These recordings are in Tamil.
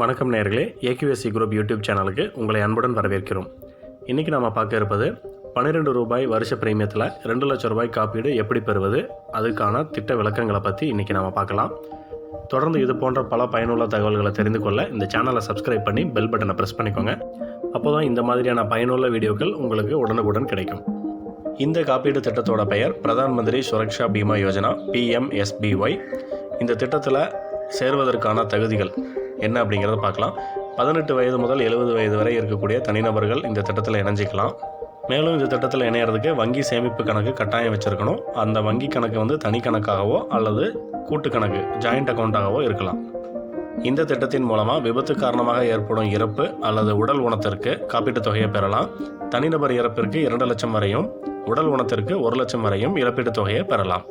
வணக்கம் நேர்களே ஏக்யூஎஸ்சி குரூப் யூடியூப் சேனலுக்கு உங்களை அன்புடன் வரவேற்கிறோம். இன்றைக்கி நம்ம பார்க்க இருப்பது பன்னிரெண்டு ரூபாய் வருஷ பிரீமியத்தில் ரெண்டு லட்சம் ரூபாய் காப்பீடு எப்படி பெறுவது அதுக்கான திட்ட விளக்கங்களை பற்றி இன்றைக்கி நம்ம பார்க்கலாம். தொடர்ந்து இது போன்ற பல பயனுள்ள தகவல்களை தெரிந்து கொள்ள இந்த சேனலை சப்ஸ்கிரைப் பண்ணி பெல் பட்டனை ப்ரெஸ் பண்ணிக்கோங்க. அப்போ தான் இந்த மாதிரியான பயனுள்ள வீடியோக்கள் உங்களுக்கு உடனுக்குடன் கிடைக்கும். இந்த காப்பீடு திட்டத்தோட பெயர் பிரதான் மந்திரி சுரக்ஷா பீமா யோஜனா பிஎம்எஸ்பிஒய் இந்த திட்டத்தில் சேர்வதற்கான தகுதிகள் என்ன அப்படிங்கிறத பார்க்கலாம். பதினெட்டு வயது முதல் எழுபது வயது வரை இருக்கக்கூடிய தனிநபர்கள் இந்த திட்டத்தில் இணைஞ்சிக்கலாம். மேலும் இந்த திட்டத்தில் இணையறதுக்கு வங்கி சேமிப்பு கணக்கு கட்டாயம் வச்சுருக்கணும். அந்த வங்கி கணக்கு வந்து தனி கணக்காகவோ அல்லது கூட்டு கணக்கு ஜாயிண்ட் அக்கௌண்ட்டாகவோ இருக்கலாம். இந்த திட்டத்தின் மூலமாக விபத்து காரணமாக ஏற்படும் இறப்பு அல்லது உடல் உணத்திற்கு காப்பீட்டுத் தொகையை பெறலாம். தனிநபர் இறப்பிற்கு இரண்டு லட்சம் வரையும் உடல் உணத்திற்கு ஒரு லட்சம் வரையும் இழப்பீட்டுத் தொகையை பெறலாம்.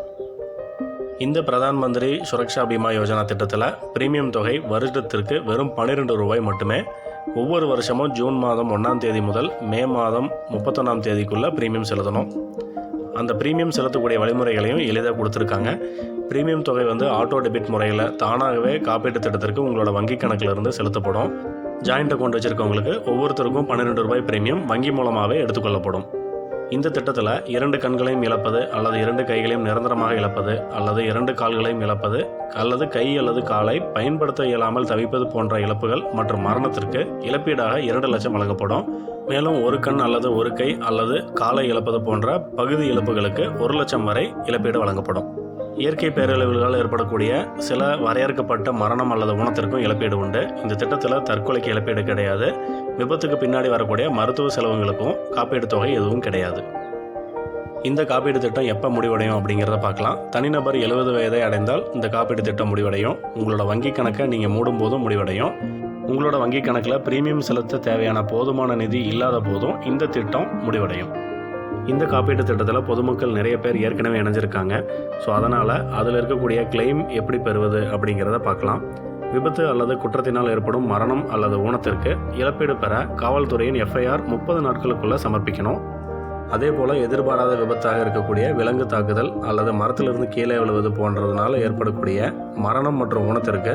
இந்த பிரதான் மந்திரி சுரக்ஷா பீமா யோஜனா திட்டத்தில் பிரீமியம் தொகை வருடத்திற்கு வெறும் பன்னிரெண்டு ரூபாய் மட்டுமே. ஒவ்வொரு வருஷமும் ஜூன் மாதம் ஒன்றாம் தேதி முதல் மே மாதம் முப்பத்தொன்னாம் தேதிக்குள்ளே பிரீமியம் செலுத்தணும். அந்த பிரீமியம் செலுத்தக்கூடிய வழிமுறைகளையும் எளிதாக கொடுத்துருக்காங்க. பிரீமியம் தொகை வந்து ஆட்டோ டெபிட் முறையில் தானாகவே காப்பீட்டு திட்டத்திற்கு உங்களோட வங்கி கணக்கிலிருந்து செலுத்தப்படும். ஜாயிண்ட் அக்கௌண்ட் வச்சுருக்கவங்களுக்கு ஒவ்வொருத்தருக்கும் பன்னிரெண்டு ரூபாய் பிரீமியம் வங்கி மூலமாகவே எடுத்துக்கொள்ளப்படும் இந்த திட்டத்தில் இரண்டு கண்களையும் இழப்பது அல்லது இரண்டு கைகளையும் நிரந்தரமாக இழப்பது அல்லது இரண்டு கால்களையும் இழப்பது அல்லது கை அல்லது காலை பயன்படுத்த இயலாமல் தவிப்பது போன்ற இழப்புகள் மற்றும் மரணத்திற்கு இழப்பீடாக இரண்டு லட்சம் வழங்கப்படும். மேலும் ஒரு கண் அல்லது ஒரு கை அல்லது காலை இழப்பது போன்ற பகுதி இழப்புகளுக்கு ஒரு லட்சம் வரை இழப்பீடு வழங்கப்படும். இயற்கை பேரழிவுகளால் ஏற்படக்கூடிய சில வரையறுக்கப்பட்ட மரணம் அல்லது ஊனத்திற்கும் இழப்பீடு உண்டு. இந்த திட்டத்தில் தற்கொலைக்கு இழப்பீடு கிடையாது. விபத்துக்கு பின்னாடி வரக்கூடிய மருத்துவ செலவுகளுக்கும் காப்பீடு தொகை எதுவும் கிடையாது. இந்த காப்பீடு திட்டம் எப்போ முடிவடையும் அப்படிங்கிறத பார்க்கலாம். தனிநபர் எழுபது வயதை அடைந்தால் இந்த காப்பீடு திட்டம் முடிவடையும். உங்களோட வங்கி கணக்கை நீங்கள் மூடும் போதும் முடிவடையும். உங்களோட வங்கி கணக்கில் பிரீமியம் செலுத்த தேவையான போதுமான நிதி இல்லாத போதும் இந்த திட்டம் முடிவடையும். இந்த காப்பீட்டு திட்டத்தில் பொதுமக்கள் நிறைய பேர் ஏற்கனவே இணைஞ்சிருக்காங்க. ஸோ அதனால் அதில் இருக்கக்கூடிய கிளைம் எப்படி பெறுவது அப்படிங்கிறத பார்க்கலாம். விபத்து அல்லது குற்றத்தினால் ஏற்படும் மரணம் அல்லது ஊனத்திற்கு இழப்பீடு பெற காவல்துறையின் எஃப்ஐஆர் முப்பது நாட்களுக்குள்ளே சமர்ப்பிக்கணும். அதே போல் எதிர்பாராத விபத்தாக இருக்கக்கூடிய விலங்கு தாக்குதல் அல்லது மரத்திலிருந்து கீழே விழுவது போன்றதுனால ஏற்படக்கூடிய மரணம் மற்றும் ஊனத்திற்கு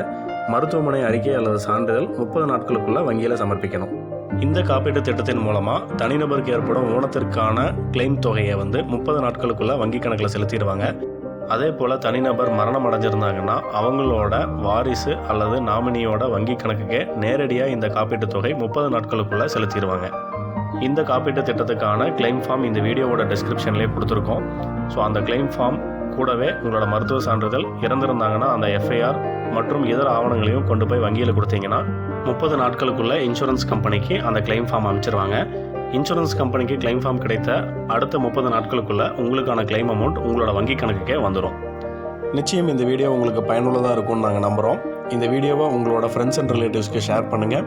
மருத்துவமனை அறிக்கை அல்லது சான்றிதழ் முப்பது நாட்களுக்குள்ளே வங்கியில் சமர்ப்பிக்கணும். இந்த காப்பீட்டு திட்டத்தின் மூலமாக தனிநபருக்கு ஏற்படும் ஊனத்திற்கான கிளைம் தொகையை வந்து முப்பது நாட்களுக்குள்ளே வங்கி கணக்கில் செலுத்திடுவாங்க. அதே போல் தனிநபர் மரணம் அடைஞ்சிருந்தாங்கன்னா அவங்களோட வாரிசு அல்லது நாமினியோட வங்கி கணக்குக்கே நேரடியாக இந்த காப்பீட்டுத் தொகை முப்பது நாட்களுக்குள்ளே செலுத்திடுவாங்க. இந்த காப்பீட்டு திட்டத்துக்கான கிளைம் ஃபார்ம் இந்த வீடியோவோட டிஸ்கிரிப்ஷன்லேயே கொடுத்துருக்கோம். ஸோ அந்த கிளைம் ஃபார்ம் கூடவே உங்களோட மருத்துவ சான்றிதழ் இறந்திருந்தாங்கன்னா அந்த எஃப்ஐஆர் மற்றும் இதர ஆவணங்களையும் கொண்டு போய் வங்கியில் கொடுத்தீங்கன்னா முப்பது நாட்களுக்குள்ளே இன்சூரன்ஸ் கம்பெனிக்கு அந்த கிளைம் ஃபார்ம் அமைச்சிருவாங்க. இன்சூரன்ஸ் கம்பெனிக்கு கிளைம் ஃபார்ம் கிடைத்த அடுத்த முப்பது நாட்களுக்குள்ளே உங்களுக்கான கிளைம் அமௌண்ட் உங்களோட வங்கி கணக்குக்கே வந்துடும் நிச்சயம் இந்த வீடியோ உங்களுக்கு பயனுள்ளதாக இருக்கும்னு நாங்கள் நம்புகிறோம் இந்த வீடியோவை உங்களோட ஃப்ரெண்ட்ஸ் அண்ட் ரிலேட்டிவ்ஸ்க்கு ஷேர் பண்ணுங்கள்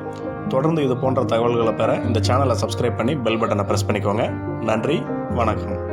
தொடர்ந்து இது போன்ற தகவல்களை பெற இந்த சேனலை சப்ஸ்கிரைப் பண்ணி பெல் பட்டனை ப்ரெஸ் பண்ணிக்கோங்க. நன்றி வணக்கம்.